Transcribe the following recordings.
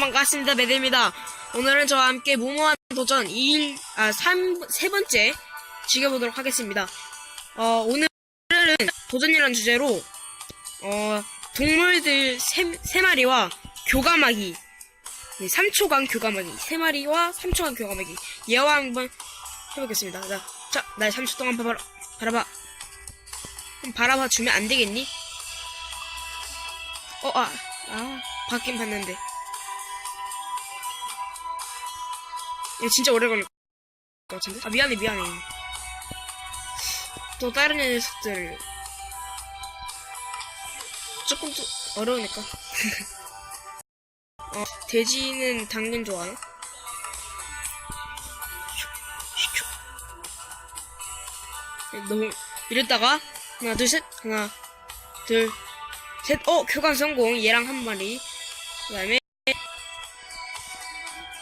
반갑습니다. 매드입니다. 오늘은 저와 함께 무모한 도전 2일, 아, 3, 세 번째 즐겨보도록 하겠습니다. 어, 오늘은 도전이라는 주제로, 어, 동물들 세, 세 마리와 교감하기. 네, 3초간 교감하기. 세 마리와 3초간 교감하기. 얘와 한번 해보겠습니다. 자, 자, 날 3초 동안 바라, 바라봐. 바라봐 주면 안 되겠니? 어, 아, 아, 받긴 봤는데. 이거 진짜 오래 걸릴 것 같은데? 아, 미안해, 미안해. 또 다른 녀석들. 조금 더 어려우니까. 어, 돼지는 당근 좋아요? 네, 너무, 이랬다가, 하나, 둘, 셋, 하나, 둘, 셋, 어, 교감 성공. 얘랑 한 마리. 그 다음에,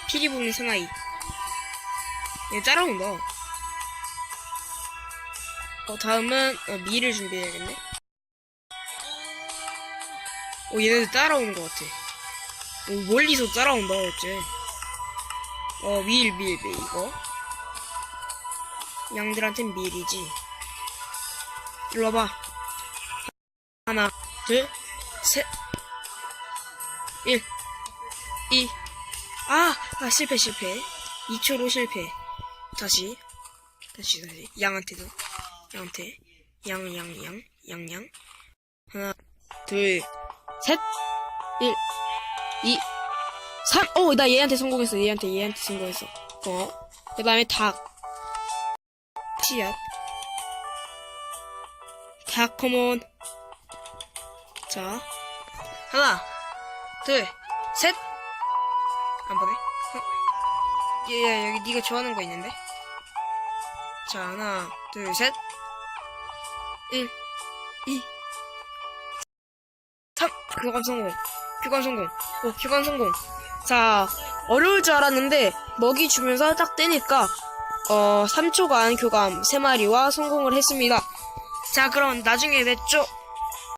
피리 부는 사나이. 얘 따라온다. 어, 다음은, 어, 미를 준비해야겠네. 어, 얘네들 따라오는 것 같아. 어, 멀리서 따라온다, 어째. 어, 밀, 밀, 밀, 이거. 양들한텐 밀이지. 일로 와봐. 하나, 둘, 셋, 일, 이, 아, 아, 실패, 실패. 2초로 실패. 다시, 다시, 다시. 양한테도, 양한테, 양, 양, 양, 양, 양. 하나, 둘, 셋, 일, 이, 삼. 어, 나 얘한테 성공했어. 얘한테, 얘한테 성공했어. 어. 그 다음에 닭. 씨앗. 닭, 컴온. 자, 하나, 둘, 셋. 안 보네. 어? 얘, 야, 여기 네가 좋아하는 거 있는데. 자, 하나, 둘, 셋. 1, 2, 3. 교감 성공. 교감 성공. 오, 교감 성공. 자, 어려울 줄 알았는데, 먹이 주면서 딱 떼니까, 어, 3초간 교감 3마리와 성공을 했습니다. 자, 그럼 나중에 뵙죠.